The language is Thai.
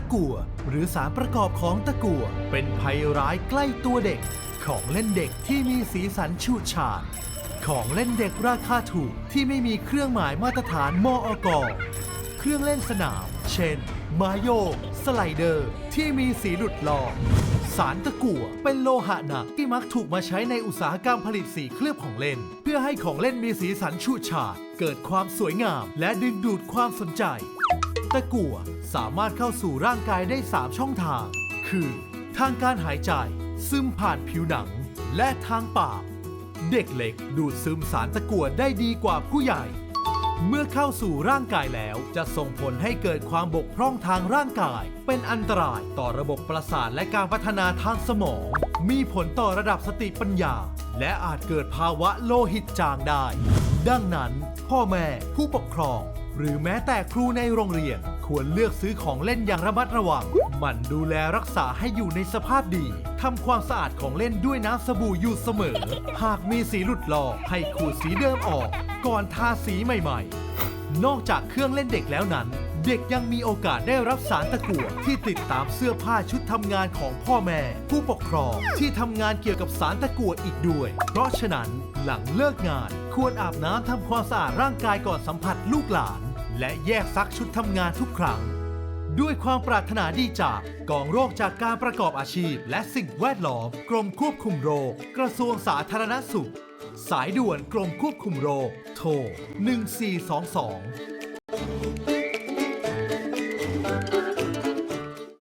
ะกั่วหรือสารประกอบของตะกั่วเป็นภัยร้ายใกล้ตัวเด็ก ของเล่นเด็กที่มีสีสันฉูดฉาดของเล่นเด็กราคาถูกที่ไม่มีเครื่องหมายมาตรฐานมออกเครื่องเล่นสนาม เช่น มาโยกสไลเดอร์ ที่มีสีหลุดลอกสารตะกั่วเป็นโลหะหนักที่มักถูกมาใช้ในอุตสาหกรรมผลิตสีเคลือบของเล่น เพื่อให้ของเล่นมีสีสันฉูดฉาดเกิดความสวยงาม และดึงดูดความสนใจ ตะกั่วสามารถเข้าสู่ร่างกายได้ 3 ช่องทาง คือ ทางการหายใจ ซึมผ่านผิวหนัง และทางปาก เด็กเล็กดูดซึมสารตะกั่วได้ดีกว่าผู้ใหญ่ เมื่อเข้าสู่ร่างกายแล้วจะส่งผลให้เกิดความบกพร่องทางร่างกาย เป็นอันตรายต่อระบบประสาทและการพัฒนาทางสมอง มีผลต่อระดับสติปัญญา และอาจเกิดภาวะโลหิตจางได้ ดังนั้น พ่อแม่ผู้ปกครอง หรือแม้แต่ครูในโรงเรียนควรเลือกซื้อของเล่นอย่างระมัดระวัง หมั่นดูแลรักษาให้อยู่ในสภาพดีทำความสะอาดของเล่นด้วยน้ำสบู่อยู่เสมอ หากมีสีหลุดลอกให้ขูดสีเดิมออก ก่อนทาสีใหม่ๆ นอกจากเครื่องเล่นเด็กแล้วนั้น เด็กยังมีโอกาสได้รับสารตะกั่วที่ติดตามเสื้อผ้าชุดทำงานของพ่อแม่ ผู้ปกครองที่ทำงานเกี่ยวกับสารตะกั่วอีกด้วย เพราะฉะนั้นหลังเลิกงาน ควรอาบน้ำทำความสะอาดร่างกายก่อนสัมผัสลูกหลาน และแยกซักชุดทำงานทุกครั้ง ด้วยความปรารถนาดีจากกองโรคจากการประกอบอาชีพ และสิ่งแวดล้อม กรมควบคุมโรค กระทรวงสาธารณสุข สายด่วนกรมควบคุมโรค โทร1422